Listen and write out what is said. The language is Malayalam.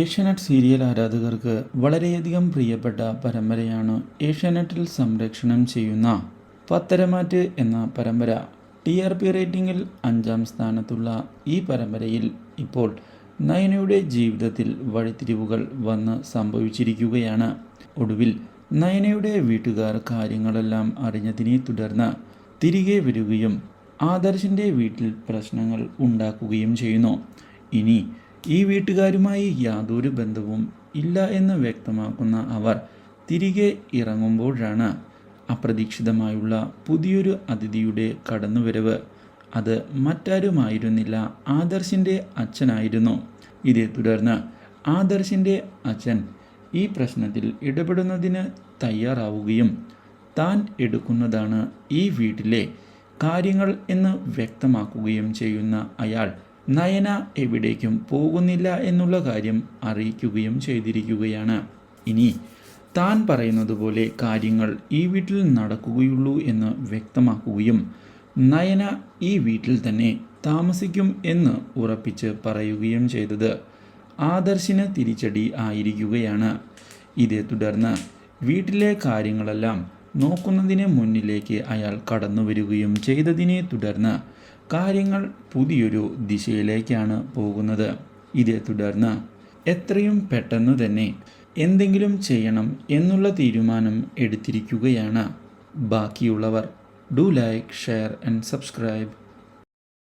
ഏഷ്യാനെറ്റ് സീരിയൽ ആരാധകർക്ക് വളരെയധികം പ്രിയപ്പെട്ട പരമ്പരയാണ് ഏഷ്യാനെറ്റിൽ സംരക്ഷണം ചെയ്യുന്ന പത്തരമാറ്റ് എന്ന പരമ്പര. ടി ആർ പി റേറ്റിംഗിൽ അഞ്ചാം സ്ഥാനത്തുള്ള ഈ പരമ്പരയിൽ ഇപ്പോൾ നയനയുടെ ജീവിതത്തിൽ വഴിത്തിരിവുകൾ വന്ന് സംഭവിച്ചിരിക്കുകയാണ്. ഒടുവിൽ നയനയുടെ വീട്ടുകാർ കാര്യങ്ങളെല്ലാം അറിഞ്ഞതിനെ തുടർന്ന് തിരികെ വരികയും ആദർശിന്റെ വീട്ടിൽ പ്രശ്നങ്ങൾ ഉണ്ടാക്കുകയും ചെയ്യുന്നു. ഇനി ഈ വീട്ടുകാരുമായി യാതൊരു ബന്ധവും ഇല്ല എന്ന് വ്യക്തമാക്കുന്ന അവർ തിരികെ ഇറങ്ങുമ്പോഴാണ് അപ്രതീക്ഷിതമായുള്ള പുതിയൊരു അതിഥിയുടെ കടന്നുവരവ്. അത് മറ്റാരുമായിരുന്നില്ല. ആദർശിന്റെ അച്ഛനായിരുന്നു. ഇതേ തുടർന്ന് ആദർശിന്റെ അച്ഛൻ ഈ പ്രശ്നത്തിൽ ഇടപെടുന്നതിന് തയ്യാറാവുകയും താൻ എടുക്കുന്നതാണ് ഈ വീട്ടിലെ കാര്യങ്ങൾ എന്ന് വ്യക്തമാക്കുകയും ചെയ്യുന്ന അയാൾ നയന എവിടേക്കും പോകുന്നില്ല എന്നുള്ള കാര്യം അറിയിക്കുകയും ചെയ്തിരിക്കുകയാണ്. ഇനി താൻ പറയുന്നത് പോലെ കാര്യങ്ങൾ ഈ വീട്ടിൽ നടക്കുകയുള്ളൂ എന്ന് വ്യക്തമാക്കുകയും നയന ഈ വീട്ടിൽ തന്നെ താമസിക്കും എന്ന് ഉറപ്പിച്ച് പറയുകയും ചെയ്തത് ആദർശിന് തിരിച്ചടി ആയിരിക്കുകയാണ്. ഇതേ തുടർന്ന് വീട്ടിലെ കാര്യങ്ങളെല്ലാം നോക്കുന്നതിന് മുന്നിലേക്ക് അയാൾ കടന്നു വരികയും ചെയ്തതിനെ തുടർന്ന് കാര്യങ്ങൾ പുതിയൊരു ദിശയിലേക്കാണ് പോകുന്നത്. ഇതേ തുടർന്ന് എത്രയും പെട്ടെന്ന് തന്നെ എന്തെങ്കിലും ചെയ്യണം എന്നുള്ള തീരുമാനം എടുത്തിരിക്കുകയാണ്. ബാക്കിയുള്ളവർ do like share and subscribe